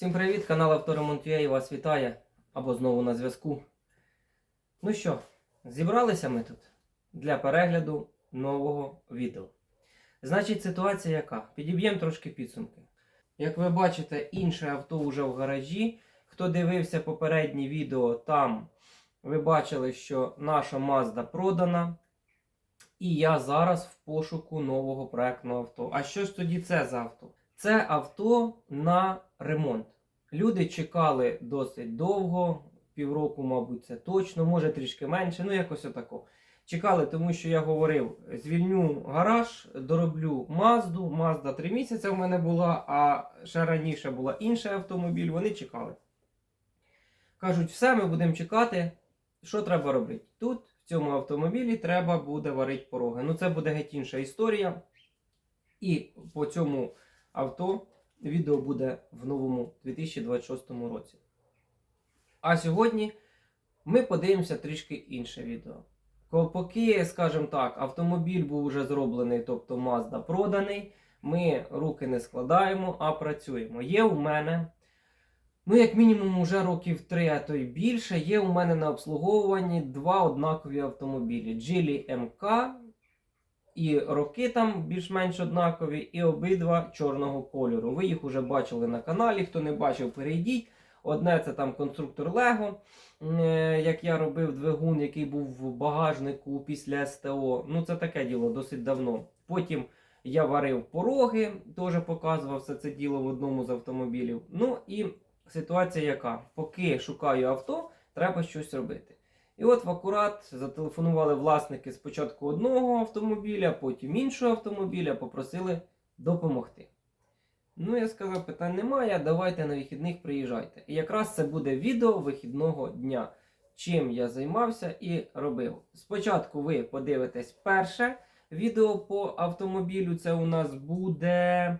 Всім привіт, канал Авторемонт.ua вас вітає або знову на зв'язку. Ну що, зібралися ми тут для перегляду нового відео. Значить, ситуація яка? Підіб'ємо трошки підсумки. Як ви бачите, інше авто вже в гаражі. Хто дивився попереднє відео, там ви бачили, що наша Mazda продана. І я зараз в пошуку нового проектного авто. А що ж тоді це за авто? Це авто на ремонт. Люди чекали досить довго, півроку, мабуть, це точно, може трішки менше, ну якось отако. Чекали, тому що я говорив: звільню гараж, дороблю Мазду. Мазда 3 місяці в мене була, а ще раніше була інший автомобіль. Вони чекали. Кажуть, все, ми будемо чекати. Що треба робити? Тут, в цьому автомобілі, треба буде варити пороги. Ну, це буде геть інша історія. І по цьому авто відео буде в новому 2026 році. А сьогодні ми подивимося трішки інше відео. Поки, скажімо так, автомобіль був вже зроблений, тобто Mazda проданий, ми руки не складаємо, а працюємо. Є у мене, ну, як мінімум, уже років 3, а то й більше, є у мене на обслуговуванні два однакові автомобілі: Geely MK і роки там більш-менш однакові, і обидва чорного кольору. Ви їх уже бачили на каналі. Хто не бачив, перейдіть. Одне це там конструктор Лего, е, як я робив двигун, який був в багажнику після СТО. Ну, це таке діло досить давно. Потім я варив пороги, теж показував все це діло в одному з автомобілів. Ну і ситуація яка? Поки шукаю авто, треба щось робити. І от в акурат зателефонували власники спочатку одного автомобіля, потім іншого автомобіля, попросили допомогти. Ну, я сказав, питань немає, давайте на вихідних приїжджайте. І якраз це буде відео вихідного дня, чим я займався і робив. Спочатку ви подивитесь перше відео по автомобілю. Це у нас буде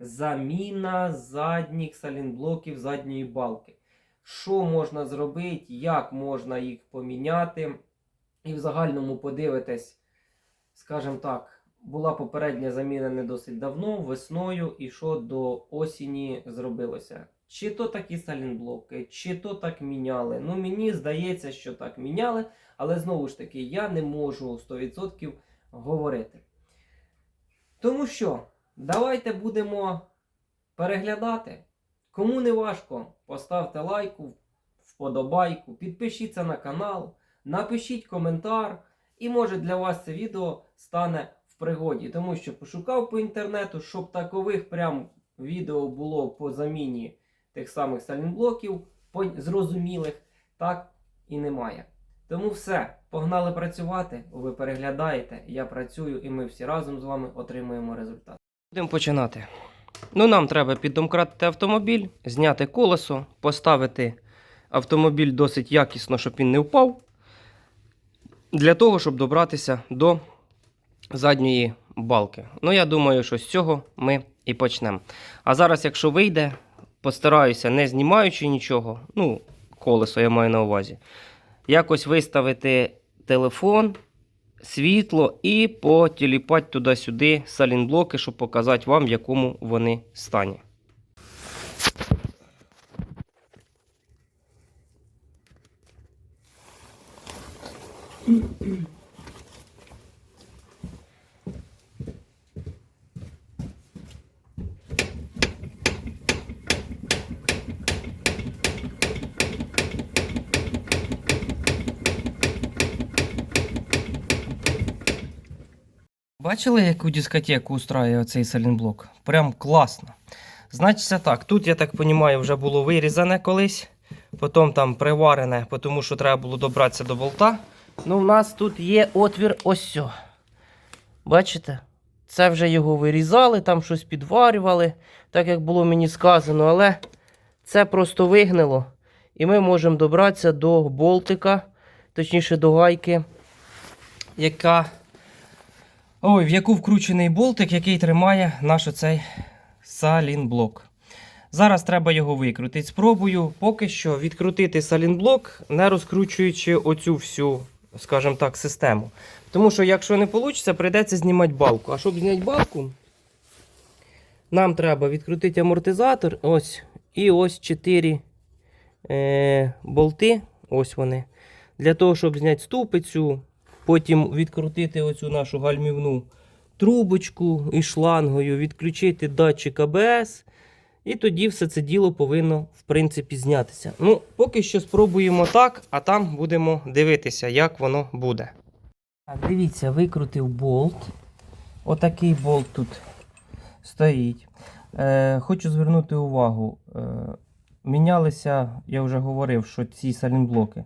заміна задніх салінблоків задньої балки що можна зробити, як можна їх поміняти. І в загальному подивитись, скажімо так, була попередня заміна не досить давно, весною, і що до осені зробилося. Чи то такі салінблоки, чи то так міняли. Ну, мені здається, що так міняли, але знову ж таки, я не можу 100% говорити. Тому що, давайте будемо переглядати. Кому не важко, поставте лайку, вподобайку, підпишіться на канал, напишіть коментар, і може для вас це відео стане в пригоді. Тому що пошукав по інтернету, щоб такових прям відео було по заміні тих самих салінблоків, зрозумілих, так і немає. Тому все, погнали працювати, ви переглядаєте, я працюю, і ми всі разом з вами отримуємо результат. Будемо починати. Ну, нам треба піддомкратити автомобіль, зняти колесо, поставити автомобіль досить якісно, щоб він не впав. Для того, щоб добратися до задньої балки. Ну, я думаю, що з цього ми і почнемо. А зараз, якщо вийде, постараюся, не знімаючи нічого, ну, колесо я маю на увазі, якось виставити телефон, світло і потіліпати туди-сюди салінблоки, щоб показати вам, в якому вони стані. Бачили, яку дискотеку устраює цей салінблок? Прям класно. Значиться так, тут, я так розумію, вже було вирізане колись, потім там приварене, тому що треба було добратися до болта. Ну, в нас тут є отвір ось сьо. Бачите? Це вже його вирізали, там щось підварювали, так як було мені сказано, але це просто вигнило. І ми можемо добратися до болтика, точніше до гайки, яка Ой, в яку вкручений болтик, який тримає наш оцей салінблок. Зараз треба його викрутити. Спробую поки що відкрутити салінблок, не розкручуючи оцю всю, скажімо так, систему. Тому що, якщо не вийде, прийдеться знімати балку. А щоб зняти балку, нам треба відкрутити амортизатор ось І ось 4 е, болти. Ось вони. Для того, щоб зняти ступицю, потім відкрутити оцю нашу гальмівну трубочку із шлангою, відключити датчик АБС. І тоді все це діло повинно, в принципі, знятися. Ну, поки що спробуємо так, а там будемо дивитися, як воно буде. Так, дивіться, викрутив болт. Отакий болт тут стоїть. Е, хочу звернути увагу. Е, мінялися, я вже говорив, що ці салінблоки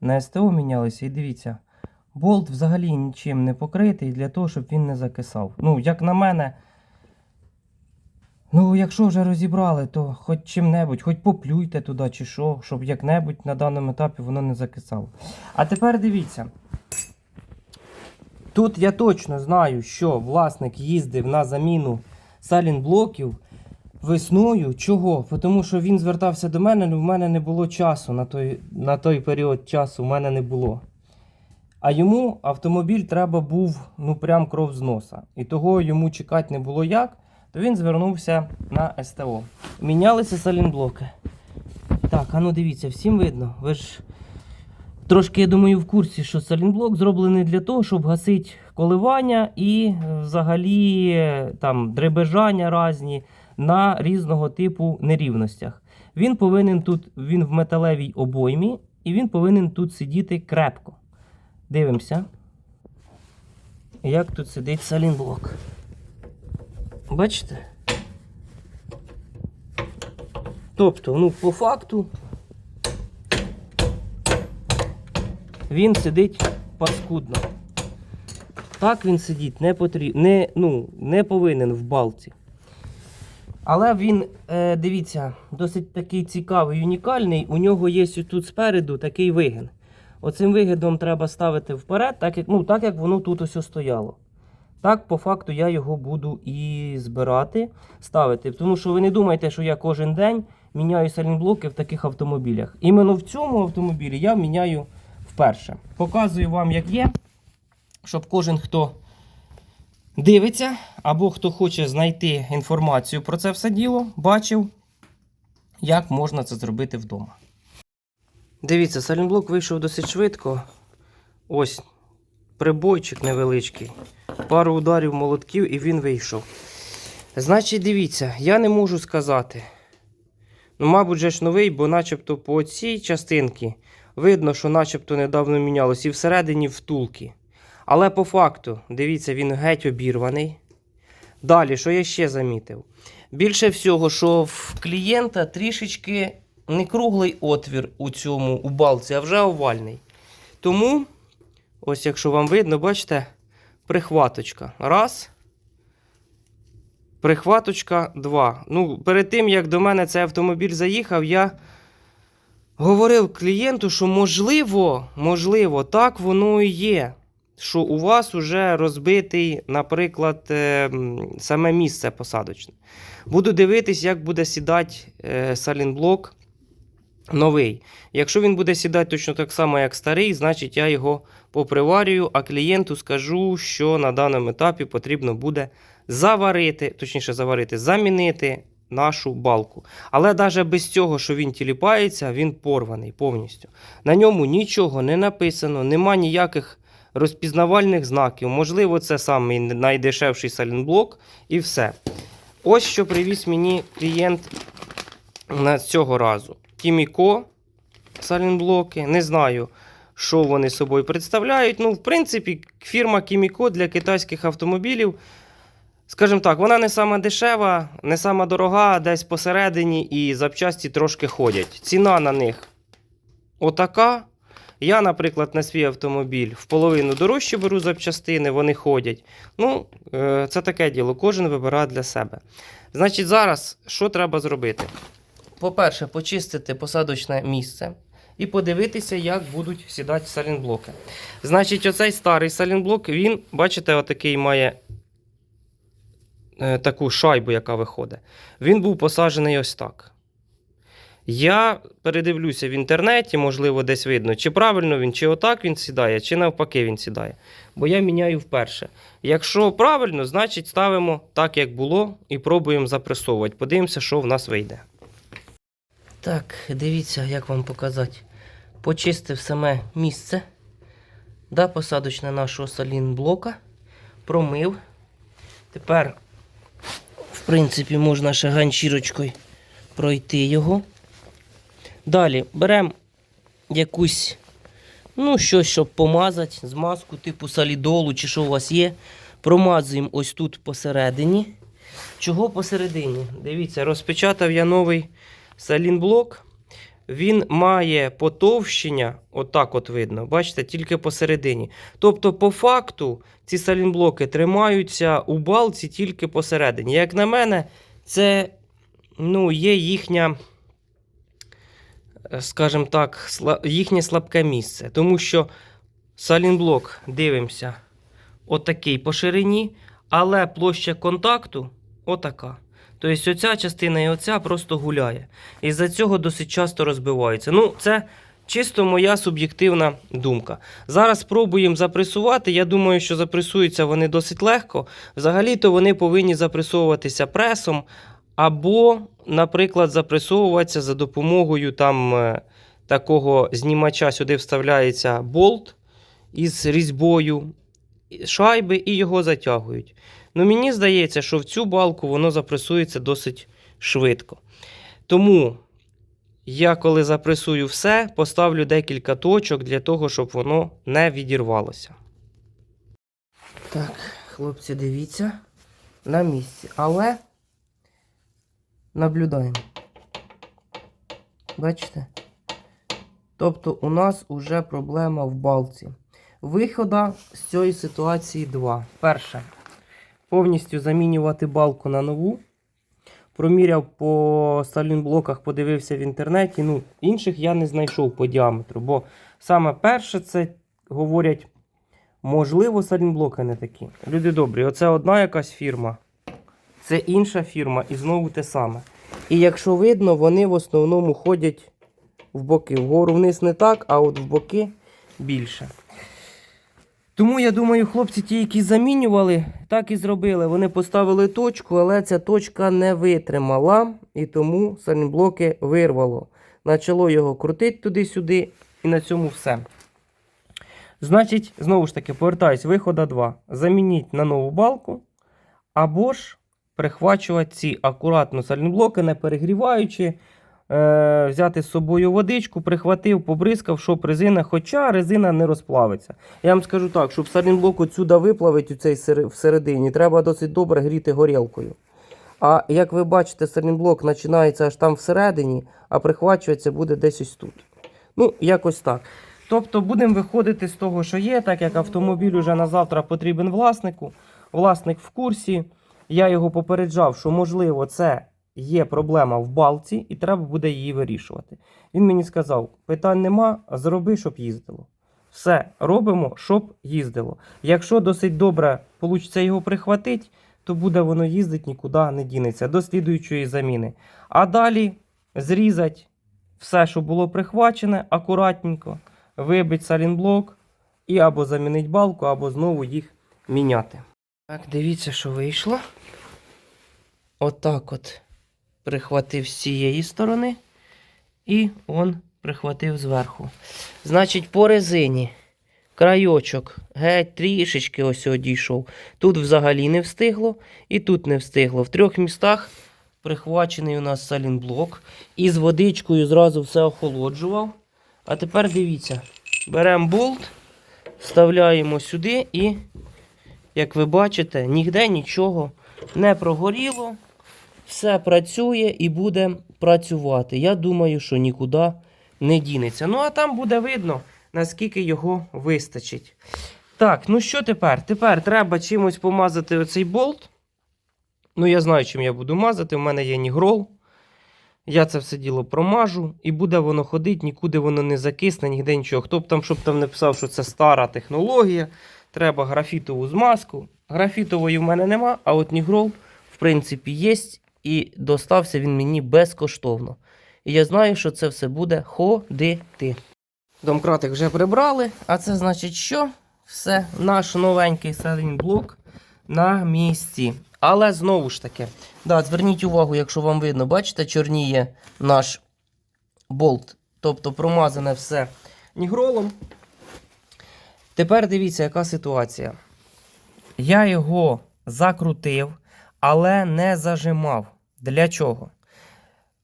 на СТО мінялися. І дивіться, болт взагалі нічим не покритий для того, щоб він не закисав. Ну, як на мене. Ну, якщо вже розібрали, то хоч чим-небудь, хоч поплюйте туди чи що, щоб як-небудь на даному етапі воно не закисало. А тепер дивіться. Тут я точно знаю, що власник їздив на заміну салінблоків весною. Чого? Тому що він звертався до мене, але в мене не було часу на той, на той період часу, в мене не було. А йому автомобіль треба був ну прям кров з носа. І того йому чекати не було як, то він звернувся на СТО. Мінялися салінблоки. Так, а ну дивіться, всім видно. Ви ж трошки, я думаю, в курсі, що салінблок зроблений для того, щоб гасити коливання і е, взагалі там дребежання різні на різного типу нерівностях. Він повинен тут, він в металевій обоймі, і він повинен тут сидіти крепко. Дивимося. Як тут сидить салінблок. Бачите? Тобто, ну, по факту, він сидить паскудно. Так він сидіть не потрібно, не, ну, не повинен в балці. Але він, е, дивіться, досить такий цікавий, унікальний. У нього є тут спереду такий вигин. Оцим вигидом треба ставити вперед, так як, ну, так як воно тут ось стояло. Так, по факту, я його буду і збирати, ставити. Тому що ви не думайте, що я кожен день міняю салінблоки в таких автомобілях. Іменно в цьому автомобілі я міняю вперше. Показую вам, як є, щоб кожен, хто дивиться, або хто хоче знайти інформацію про це все діло, бачив, як можна це зробити вдома. Дивіться, салінблок вийшов досить швидко. Ось прибойчик невеличкий. Пару ударів молотків і він вийшов. Значить, дивіться, я не можу сказати. Ну, мабуть, же ж новий, бо начебто по цій частинці видно, що начебто недавно мінялось і всередині втулки. Але по факту, дивіться, він геть обірваний. Далі, що я ще замітив? Більше всього, що в клієнта трішечки не круглий отвір у цьому у балці, а вже овальний. Тому, ось якщо вам видно, бачите, прихваточка. Раз. Прихваточка два. Ну, перед тим, як до мене цей автомобіль заїхав, я говорив клієнту, що можливо, можливо, так воно і є. Що у вас вже розбитий, наприклад, е, саме місце посадочне. Буду дивитись, як буде сідати е, салінблок новий. Якщо він буде сідати точно так само, як старий, значить я його поприварюю, а клієнту скажу, що на даному етапі потрібно буде заварити, точніше заварити, замінити нашу балку. Але навіть без цього, що він тіліпається, він порваний повністю. На ньому нічого не написано, нема ніяких розпізнавальних знаків. Можливо, це самий найдешевший салінблок і все. Ось що привіз мені клієнт на цього разу. Кіміко салінблоки. Не знаю, що вони собою представляють. Ну, в принципі, фірма Кіміко для китайських автомобілів. Скажімо так, вона не сама дешева, не сама дорога, десь посередині і запчасті трошки ходять. Ціна на них отака. Я, наприклад, на свій автомобіль в половину дорожче беру запчастини, вони ходять. Ну, е, це таке діло, кожен вибирає для себе. Значить, зараз що треба зробити? По-перше, почистити посадочне місце і подивитися, як будуть сідати салінблоки. Значить, оцей старий салінблок, він, бачите, отакий має е, таку шайбу, яка виходить. Він був посаджений ось так. Я передивлюся в інтернеті, можливо, десь видно, чи правильно він, чи отак він сідає, чи навпаки він сідає. Бо я міняю вперше. Якщо правильно, значить ставимо так, як було, і пробуємо запресовувати. Подивимося, що в нас вийде. Так, дивіться, як вам показати. Почистив саме місце. Да, посадочне нашого салінблока. Промив. Тепер, в принципі, можна ще ганчірочкою пройти його. Далі беремо якусь, ну, щось, щоб помазати, змазку, типу салідолу, чи що у вас є. Промазуємо ось тут посередині. Чого посередині? Дивіться, розпечатав я новий салінблок. Він має потовщення, отак от видно, бачите, тільки посередині. Тобто, по факту, ці салінблоки тримаються у балці тільки посередині. Як на мене, це ну, є їхня, е, скажімо так, їхнє слабке місце. Тому що салінблок, дивимося, отакий по ширині, але площа контакту отака. Тобто оця частина і оця просто гуляє. І з-за цього досить часто розбиваються. Ну, це чисто моя суб'єктивна думка. Зараз спробуємо запресувати. Я думаю, що запресуються вони досить легко. Взагалі-то вони повинні запресовуватися пресом, або, наприклад, запресовуватися за допомогою там, е, такого знімача. Сюди вставляється болт із різьбою шайби і його затягують. Ну, мені здається, що в цю балку воно запресується досить швидко. Тому я, коли запресую все, поставлю декілька точок для того, щоб воно не відірвалося. Так, хлопці, дивіться, на місці. Але наблюдаємо. Бачите? Тобто у нас вже проблема в балці. Вихода з цієї ситуації два. Перше. Повністю замінювати балку на нову. Проміряв по сталінблоках, подивився в інтернеті. Ну, інших я не знайшов по діаметру. Бо саме перше, це говорять, можливо, сталінблоки не такі. Люди добрі, оце одна якась фірма, це інша фірма і знову те саме. І якщо видно, вони в основному ходять в боки. Вгору вниз не так, а от в боки більше. Тому я думаю, хлопці, ті, які замінювали, так і зробили. Вони поставили точку, але ця точка не витримала, і тому сальніблоки вирвало. Почало його крутити туди-сюди, і на цьому все. Значить, знову ж таки, повертаюсь, вихода 2. Замініть на нову балку, або ж прихвачувати ці акуратно сальніблоки, не перегріваючи. Е, взяти з собою водичку, прихватив, побризкав, щоб резина, хоча резина не розплавиться. Я вам скажу так, щоб сальнблок отсюда виплавити у цей всередині, треба досить добре гріти горілкою. А як ви бачите, сальнблок починається аж там всередині, а прихвачуватися буде десь ось тут. Ну, якось так. Тобто будемо виходити з того, що є, так як автомобіль уже на завтра потрібен власнику. Власник в курсі. Я його попереджав, що можливо це є проблема в балці, і треба буде її вирішувати. Він мені сказав: питань нема, зроби, щоб їздило. Все робимо, щоб їздило. Якщо досить добре вийде його прихватити, то буде воно їздити, нікуди не дінеться до слідуючої заміни. А далі зрізати все, що було прихвачене, акуратненько, вибити салінблок і або замінити балку, або знову їх міняти. Так, дивіться, що вийшло. Отак от прихватив з цієї сторони і он прихватив зверху. Значить, по резині крайочок геть трішечки ось одійшов. Тут взагалі не встигло, і тут не встигло. В трьох містах прихвачений у нас салінблок. І з водичкою зразу все охолоджував. А тепер дивіться, беремо болт, вставляємо сюди і, як ви бачите, ніде нічого не прогоріло. Все працює і буде працювати. Я думаю, що нікуди не дінеться. Ну, а там буде видно, наскільки його вистачить. Так, ну що тепер? Тепер треба чимось помазати оцей болт. Ну, я знаю, чим я буду мазати. У мене є нігрол. Я це все діло промажу, і буде воно ходити, нікуди воно не закисне, ніде нічого. Хто б там, щоб там не що це стара технологія, треба графітову змазку. Графітової в мене нема, а от нігрол, в принципі, є, і достався він мені безкоштовно. І я знаю, що це все буде ходити. Домкратик вже прибрали, а це значить, що все, наш новенький блок на місці. Але знову ж таки, да, зверніть увагу, якщо вам видно, бачите, чорніє наш болт. Тобто промазане все нігролом. Тепер дивіться, яка ситуація. Я його закрутив, але не зажимав. Для чого?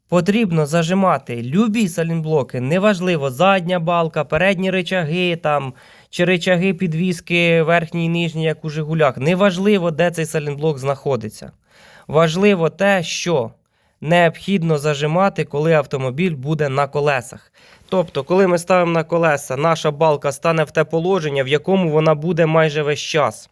Потрібно зажимати любі салінблоки, неважливо, задня балка, передні речаги там, чи речаги підвіски верхній і нижній, як у Жигулях. Неважливо, де цей салінблок знаходиться. Важливо те, що необхідно зажимати, коли автомобіль буде на колесах. Тобто, коли ми ставимо на колеса, наша балка стане в те положення, в якому вона буде майже весь час.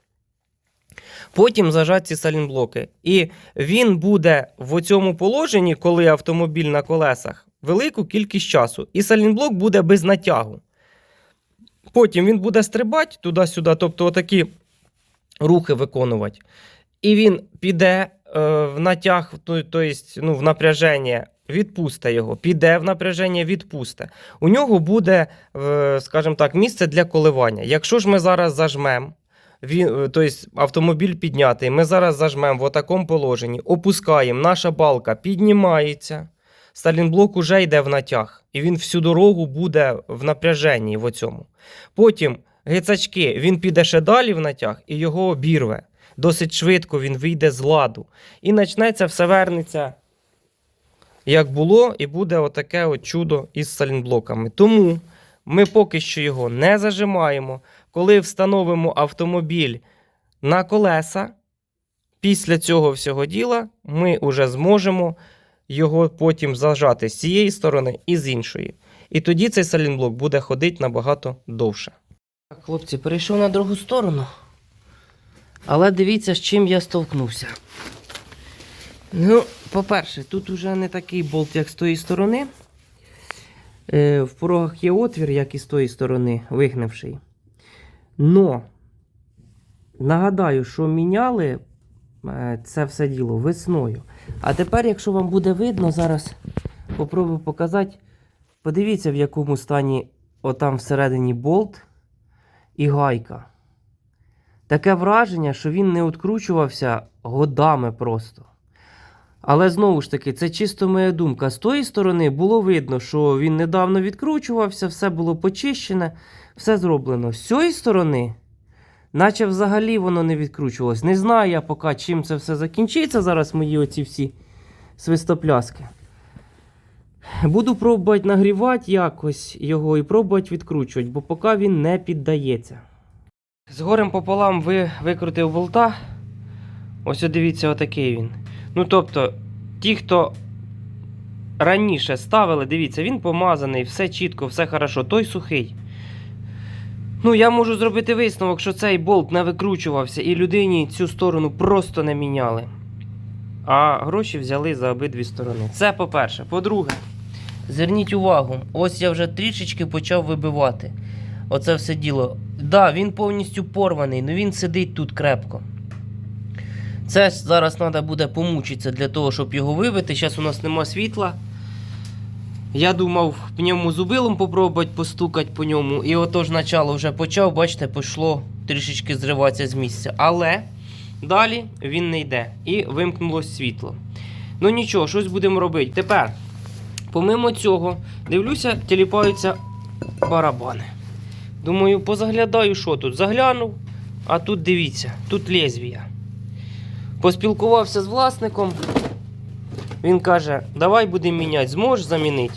Потім зажать ці салінблоки. І він буде в цьому положенні, коли автомобіль на колесах, велику кількість часу. І салінблок буде без натягу. Потім він буде стрибати туди-сюди, тобто отакі рухи виконувати. І він піде е, в натяг, то, ну, в напряження, відпусте його, піде в напряження, відпусте. У нього буде, е, скажімо так, місце для коливання. Якщо ж ми зараз зажмемо, він, тобто автомобіль піднятий, ми зараз зажмемо в такому положенні, опускаємо, наша балка піднімається, Сталінблок уже йде в натяг, і він всю дорогу буде в напряженні в оцьому. Потім гицачки, він піде ще далі в натяг і його обірве. Досить швидко він вийде з ладу. І почнеться, все вернеться, як було, і буде отаке от чудо із салінблоками. Тому ми поки що його не зажимаємо. Коли встановимо автомобіль на колеса, після цього всього діла ми вже зможемо його потім зажати з цієї сторони і з іншої. І тоді цей салінблок буде ходити набагато довше. Так, хлопці, перейшов на другу сторону. Але дивіться, з чим я столкнувся. Ну, по-перше, тут уже не такий болт, як з тої сторони. Е, в порогах є отвір, як і з тої сторони, вигнивший. Но, нагадаю, що міняли е, це все діло весною. А тепер, якщо вам буде видно, зараз попробую показати. Подивіться, в якому стані отам всередині болт і гайка. Таке враження, що він не відкручувався годами просто. Але знову ж таки, це чисто моя думка. З тої сторони було видно, що він недавно відкручувався, все було почищене, все зроблено. З цієї сторони, наче взагалі воно не відкручувалось. Не знаю я поки, чим це все закінчиться. Зараз мої оці всі свистопляски. Буду пробувати нагрівати якось його і пробувати відкручувати, бо поки він не піддається. З горем пополам ви викрутив болта. Ось дивіться, отакий він. Ну тобто, ті, хто раніше ставили, дивіться, він помазаний, все чітко, все хорошо, той сухий. Ну, я можу зробити висновок, що цей болт не викручувався і людині цю сторону просто не міняли. А гроші взяли за обидві сторони. Це по-перше. По-друге, зверніть увагу, ось я вже трішечки почав вибивати. Оце все діло. Да, він повністю порваний, але він сидить тут крепко. Це зараз треба буде помучитися для того, щоб його вибити. Зараз у нас нема світла. Я думав по ньому зубилом попробувати постукати по ньому. І отож начало вже почав, бачите, пішло трішечки зриватися з місця. Але далі він не йде. І вимкнулось світло. Ну нічого, щось будемо робити. Тепер, помимо цього, дивлюся, тіліпаються барабани. Думаю, позаглядаю, що тут. Заглянув, а тут дивіться, тут лезвія. Поспілкувався з власником. Він каже, давай будемо міняти, зможеш замінити.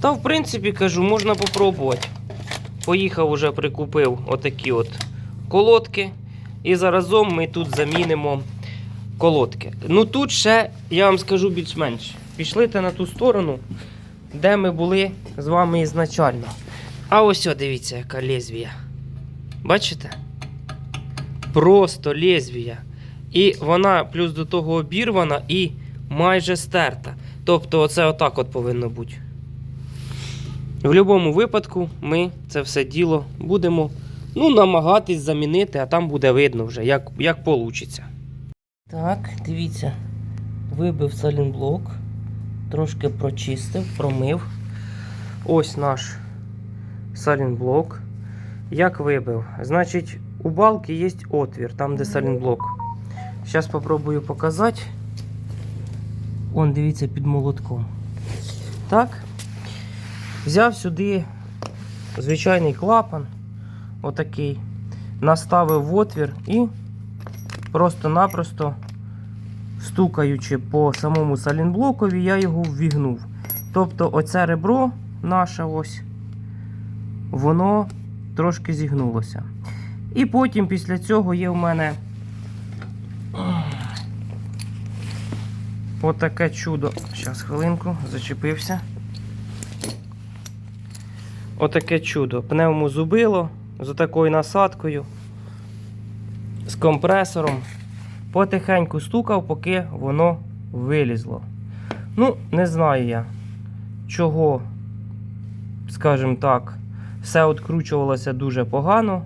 Та, в принципі, кажу, можна попробувати. Поїхав уже прикупив отакі от колодки. І заразом ми тут замінимо колодки. Ну тут ще, я вам скажу більш-менш. Пішли на ту сторону, де ми були з вами ізначально. А ось о, дивіться, яка лезвія. Бачите? Просто лезвія. І вона плюс до того обірвана і майже стерта. Тобто, оце отак от повинно бути. В будь-якому випадку ми це все діло будемо ну, намагатись замінити, а там буде видно вже, як, як вийде. Так, дивіться. Вибив салінблок, трошки прочистив, промив. Ось наш салінблок. Як вибив? Значить, у балки є отвір, там де салінблок. Зараз спробую показати. Он, дивіться, під молотком. Так. Взяв сюди звичайний клапан, отакий, наставив в отвір і просто-напросто стукаючи по самому салінблокові, я його ввігнув. Тобто оце ребро наше ось, воно трошки зігнулося. І потім після цього є в мене отаке чудо. Зараз хвилинку, зачепився. Отаке чудо. Пневмозубило з такою насадкою, з компресором. Потихеньку стукав, поки воно вилізло. Ну, не знаю я, чого, скажімо так, все відкручувалося дуже погано.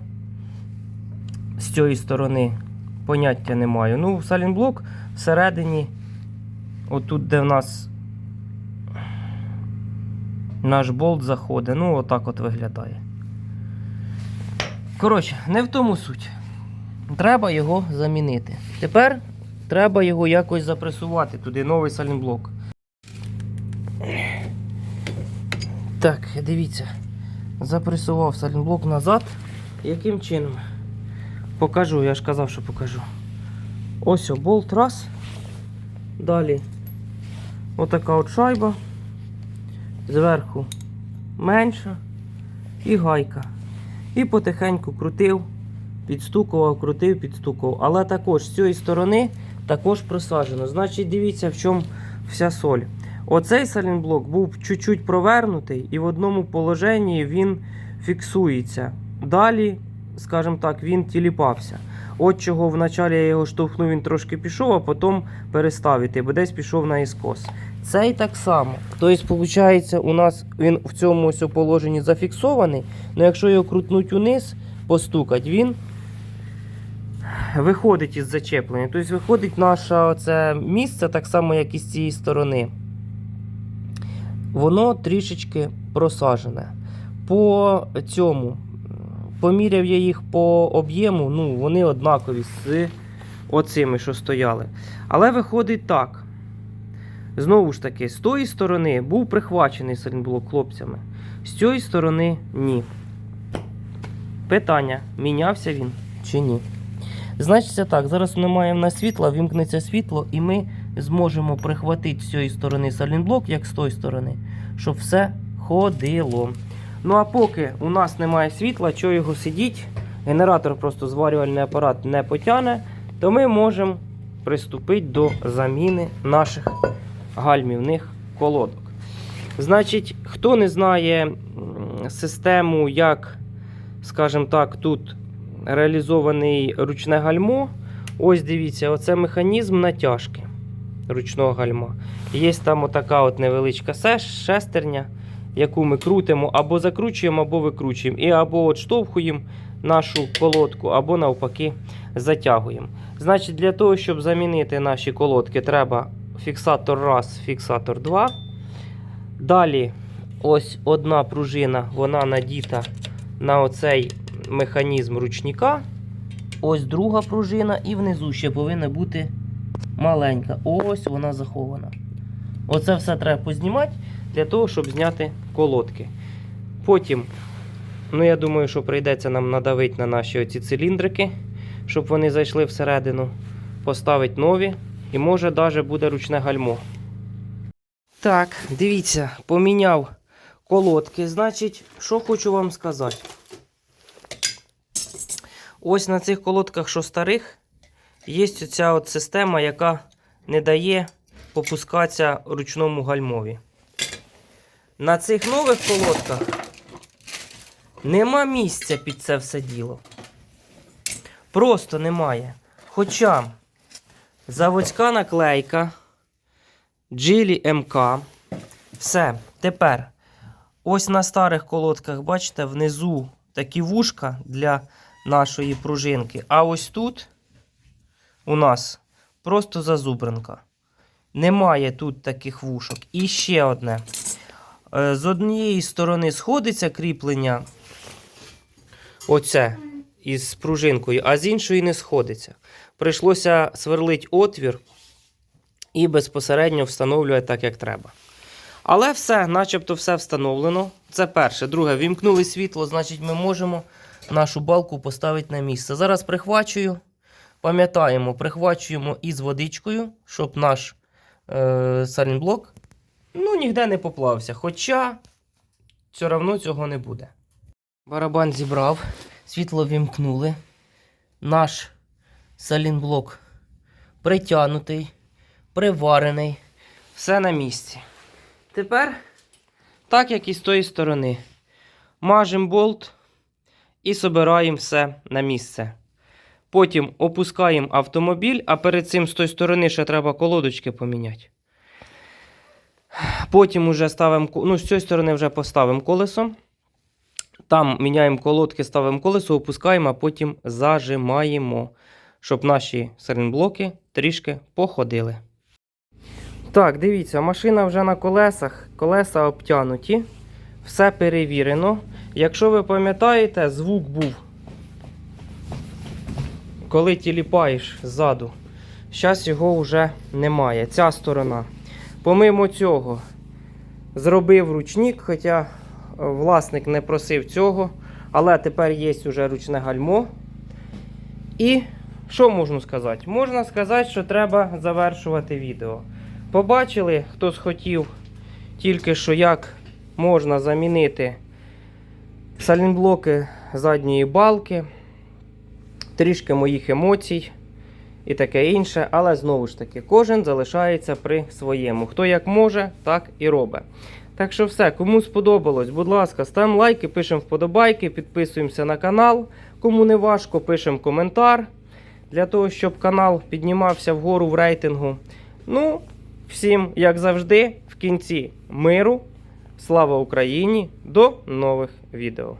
З цієї сторони поняття не маю. Ну, салінблок всередині, отут, де в нас наш болт заходить, ну, отак от виглядає. Коротше, не в тому суть. Треба його замінити. Тепер треба його якось запресувати туди новий салінблок. Так, дивіться. Запресував салінблок назад. Яким чином? Покажу, я ж казав, що покажу. Ось о, болт раз. Далі отака от шайба. Зверху менша і гайка. І потихеньку крутив, підстукував, крутив, підстукував. Але також з цієї сторони також просаджено. Значить, дивіться, в чому вся соль. Оцей салінблок був чуть-чуть провернутий, і в одному положенні він фіксується. Далі, скажімо так, він тіліпався. От чого вначалі я його штовхнув, він трошки пішов, а потім перестав іти, бо десь пішов на іскос. Цей так само. Тобто, виходить, у нас він в цьому ось положенні зафіксований, але якщо його крутнуть униз, постукать, він виходить із зачеплення. Тобто виходить наше оце місце, так само, як і з цієї сторони. Воно трішечки просажене. По цьому, поміряв я їх по об'єму, ну, вони однакові з оцими, що стояли. Але виходить так. Знову ж таки, з тої сторони був прихвачений салінблок хлопцями, з цієї сторони ні. Питання: мінявся він чи ні? Значить, так, зараз немає в нас світла, вімкнеться світло, і ми зможемо прихватити з цієї сторони салінблок, як з тої сторони, щоб все ходило. Ну а поки у нас немає світла, що його сидіть, генератор просто зварювальний апарат не потягне, то ми можемо приступити до заміни наших гальмівних колодок. Значить, хто не знає систему, як, скажімо так, тут реалізований ручне гальмо, ось дивіться, оце механізм натяжки ручного гальма. Є там отака от невеличка шестерня, яку ми крутимо або закручуємо, або викручуємо. І або от штовхуємо нашу колодку, або навпаки затягуємо. Значить, для того, щоб замінити наші колодки, треба фіксатор раз, фіксатор 2. Далі ось одна пружина, вона надіта на оцей механізм ручника. Ось друга пружина, і внизу ще повинна бути маленька. Ось вона захована. Оце все треба познімати для того, щоб зняти колодки. Потім, ну я думаю, що прийдеться нам надавити на наші оці циліндрики, щоб вони зайшли всередину, поставити нові. І може навіть буде ручне гальмо. Так, дивіться, поміняв колодки. Значить, що хочу вам сказати. Ось на цих колодках, що старих, є ця от система, яка не дає попускатися ручному гальмові. На цих нових колодках нема місця під це все діло. Просто немає. Хоча заводська наклейка Geely МК. Все. Тепер ось на старих колодках, бачите, внизу такі вушка для нашої пружинки. А ось тут у нас просто зазубринка. Немає тут таких вушок. І ще одне. Е, З однієї сторони сходиться кріплення. Оце із пружинкою, а з іншої не сходиться. Прийшлося сверлити отвір і безпосередньо встановлювати так, як треба. Але все, начебто все встановлено. Це перше. Друге, вімкнули світло, значить ми можемо нашу балку поставити на місце. Зараз прихвачую. Пам'ятаємо, прихвачуємо із водичкою, щоб наш е, салінблок ну, ніде не поплався. Хоча все одно цього не буде. Барабан зібрав, світло вімкнули. Наш салінблок притягнутий, приварений, все на місці. Тепер, так як і з тої сторони, мажемо болт і собираємо все на місце. Потім опускаємо автомобіль, а перед цим з тої сторони ще треба колодочки поміняти. Потім уже ставимо, ну, з цієї сторони вже поставимо колесо. Там міняємо колодки, ставимо колесо, опускаємо, а потім зажимаємо, щоб наші серенблоки трішки походили. Так, дивіться, машина вже на колесах, колеса обтянуті, все перевірено. Якщо ви пам'ятаєте, звук був, коли тіліпаєш ззаду. Зараз його вже немає. Ця сторона. Помимо цього, зробив ручник, хоча е, власник не просив цього. Але тепер є вже ручне гальмо. І що можна сказати? Можна сказати, що треба завершувати відео. Побачили, хто схотів тільки що як можна замінити салінблоки задньої балки, трішки моїх емоцій і таке інше. Але знову ж таки, кожен залишається при своєму. Хто як може, так і робить. Так що все, кому сподобалось, будь ласка, ставимо лайки, пишемо вподобайки, підписуємося на канал. Кому не важко, пишемо коментар. Для того, щоб канал піднімався вгору в рейтингу. Ну, всім, як завжди, в кінці миру. Слава Україні! До нових відео!